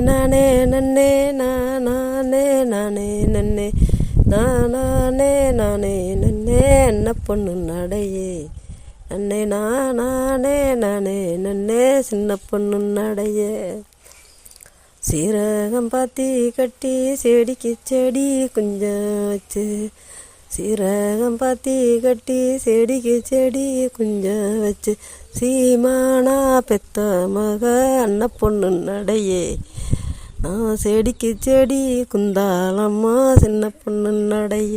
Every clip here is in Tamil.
நானே நன்னே நானே நானே நன்னே. நானே நானே நன்னே என்ன பொண்ணு நடையே. நன்னே நானே நானே நன்னே சின்ன பொண்ணு நடையே. சீரகம் பாத்தி கட்டி செடிக்கு செடி குஞ்சம் வச்சு சீரகம் பாத்தி கட்டி செடிக்கு செடி குஞ்சம் வச்சு சீமானா பெத்த மக அன்ன பொண்ணு நடையே. நான் செடிக்கு செடி குந்தாலம்மா சின்ன பொண்ணு நடைய.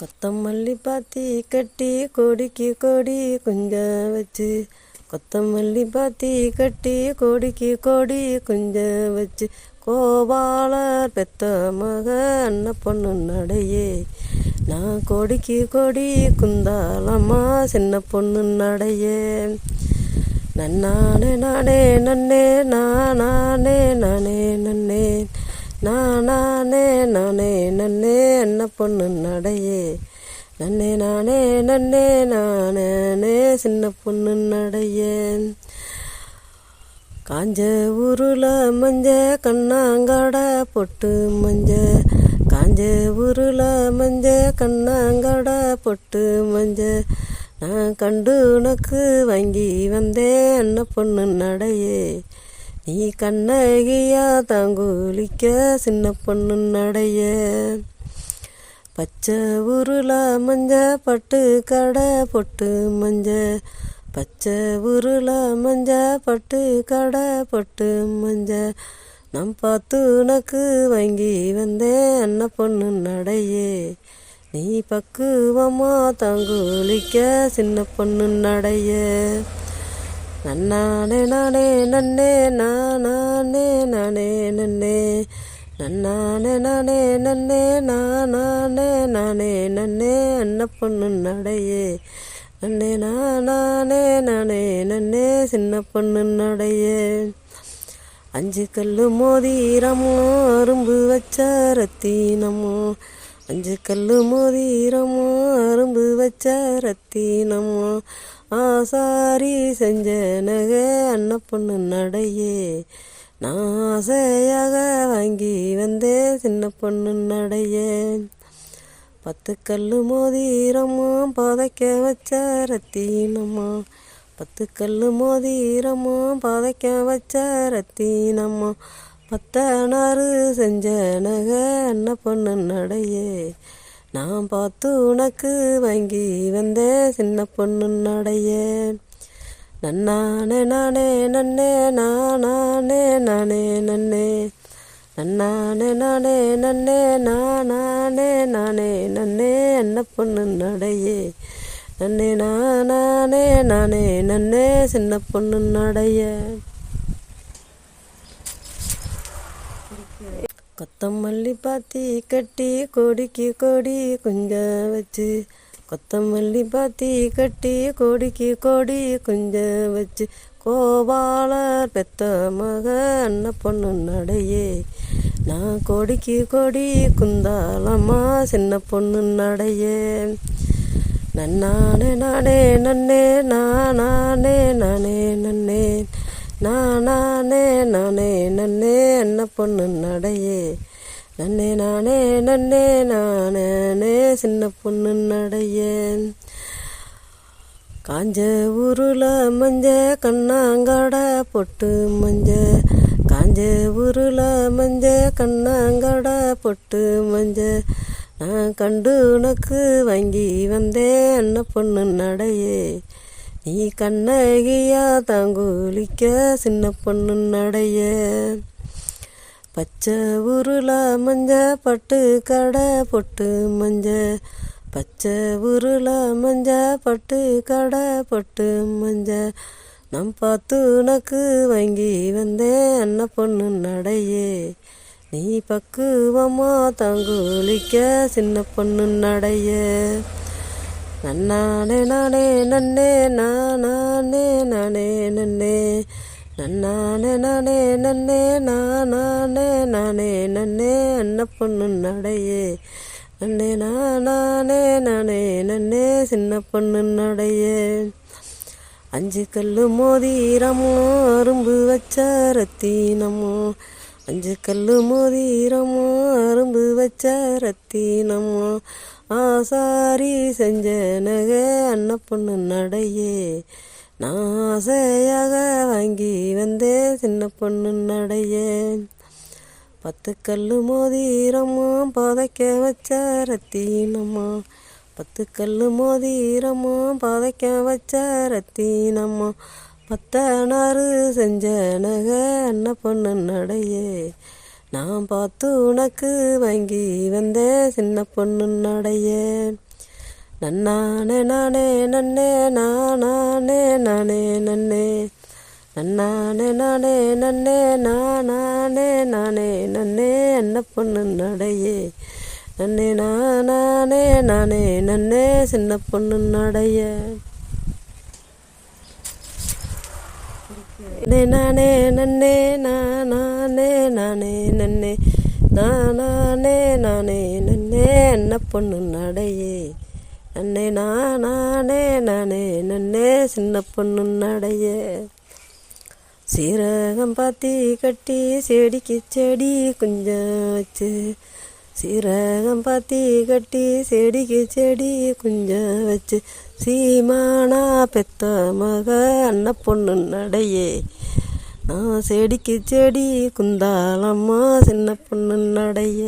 கொத்தமல்லி பாத்தி கட்டி கொடிக்கு கொடி குஞ்சம் வச்சு. கொத்தமல்லி பாத்தி கட்டி கொடிக்கு கொடி குஞ்சம் வச்சு. கோபாலர் பெத்த மக அண்ண பொண்ணு நடையே. நான் கொடிக்கு கொடி குந்தாலம்மா சின்ன பொண்ணு நடையே. நன்னானே நானே நன்னே நானே நானே நன்னே. நானே நானே நன்னே என்ன பொண்ணு நடையே. நன்னே நானே நன்னே நானே சின்ன பொண்ணு நடையே. காஞ்ச ஊருல மஞ்ச கண்ணாங்கட பொட்டு மஞ்ச. காஞ்ச ஊருல மஞ்ச கண்ணாங்கட பொட்டு மஞ்ச. நான் கண்டு உனக்கு வாங்கி வந்தேன் அண்ண பொண்ணு நடையே. நீ கண்ணகியா தாங்குலிக்க சின்ன பொண்ணு நடைய. பச்சை உருள மஞ்ச பட்டு கடை பொட்டு மஞ்ச. பச்சை உருள மஞ்ச பட்டு கடை பொட்டு மஞ்ச. நம் பார்த்து உனக்கு வாங்கி வந்தேன் அண்ண பொண்ணு நடையே. நீ பக்குவமா தாங்குலிக்க சின்ன பொண்ணு நடைய. நன்னானே நானே நன்னே நானே நானே நன்னே. நன்னானே நானே நன்னே நானே நானே நன்னே அண்ண பொண்ணு நடையே. நன்னே நானே நானே நன்னே சின்ன பொண்ணு நடையே. அஞ்சு கல்லு மோதிரமோ அரும்பு வச்ச ரத்தீனமோ அஞ்சு கல்லு மோதிரமா அரும்பு வச்ச ரத்தீனம்மா ஆசாரி செஞ்ச நகை அண்ண பொண்ணு நடையே. நான் ஆசையாக வாங்கி வந்தேன் சின்ன பொண்ணு நடையே. பத்து கல்லு மோதிரமோ பதைக்க வச்ச ரத்தீனம்மா பத்து கல்லு மோதிரமோ பதைக்க வச்ச ரத்தீனம்மா மத்தனாறு செஞ்ச நக என்ன பொண்ணு நடையே. நான் பார்த்து உனக்கு வாங்கி வந்தேன் சின்ன பொண்ணு நடையே. நன்னானே நானே நன்னே நானே நானே நன்னே. நன்னானே நானே நன்னே நானே நானே நன்னே என்ன பொண்ணு நடையே. நன்னே நானே நானே நன்னே சின்ன பொண்ணு நடையே. கொத்தமல்லி பாத்தி கட்டி கொடிக்கு கொடி குஞ்சம் வச்சு. கொத்தமல்லி பாத்தி கட்டி கொடிக்கு கொடி குஞ்சம் வச்சு. கோபாலர் பெத்த மக அண்ண பொண்ணு நடையே. நான் கொடிக்கு கொடி குந்தாலம்மா சின்ன பொண்ணு நடையே. நன்னானே நானே நன்னே நானே நானே நன்னே. நானே நானே நன்னே என்ன பொண்ணு நடையே. நன்னே நானே நன்னே நானே சின்ன பொண்ணு நடையே. காஞ்ச ஊருல மஞ்ச கண்ணாங்கட பொட்டு மஞ்ச. காஞ்ச ஊருல மஞ்ச கண்ணாங்கட பொட்டு மஞ்ச. நான் கண்டு உனக்கு வாங்கி வந்தேன் என்ன பொண்ணு நடையே. நீ கண்ணகியா தாங்குலிக்க சின்ன பொண்ணு நடைய. பச்சை உருள மஞ்ச பட்டு கடை பொட்டு மஞ்ச. பச்சை உருள மஞ்ச பட்டு கடை பொட்டு மஞ்ச. நம் பார்த்து உனக்கு வாங்கி வந்தேன் அண்ண பொண்ணு நடையே. நீ பக்குவமா தாங்குலிக்க சின்ன பொண்ணு நடையே. நன்னானே நானே நன்னே நானே நானே நன்னே. நன்னானே நானே நன்னே நானே நானே நன்னே அண்ண பொண்ணு நடையே. நன்னே நானே நானே நன்னே சின்ன பொண்ணு நடையே. அஞ்சு கல்லு மோதிரமோ அரும்பு வச்ச ரத்தினமோ. அஞ்சு கல்லு மோதிரமோ அரும்பு வச்ச ரத்தினமோ. ஆசாரி செஞ்ச நகை அன்ன நடையே. நான் ஆசையாக வாங்கி வந்தே சின்ன பொண்ணு நடையே. பத்து கல் மோதிரமோ புதைக்க வச்ச ரத்தீனம்மா. பத்து கல் மோதிரமோ புதைக்க வச்ச ரத்தீனம்மா. பத்தனாறு செஞ்ச நகை அன்ன பொண்ணு நடையே. நான் பார்த்து உனக்கு வாங்கி வந்தேன் சின்ன பொண்ணு நடைய. நன்னானே நானே நன்னே நானே நானே நன்னே. நன்னானே நானே நன்னே நானே நானே நன்னே என்ன பொண்ணு நடையே. நன்னே நானே நானே நன்னே சின்ன பொண்ணு நடைய. நானே நன்னே நானே நானே நன்னே என்ன பொண்ணு நடையே? நன்னே நானே நானே நன்னே சின்ன பொண்ணு நடையே? சீரகம் பாத்தி கட்டி செடிக்கு செடி குஞ்சம் வச்சு சீரகம் பாத்தி கட்டி செடிக்கு செடி குஞ்சம் வச்சு சீமானா பெத்த மக அன்ன பொண்ணு நடையே? நான் செடிக்கு செடி குந்தாலம்மா சின்ன பொண்ணு நடைய.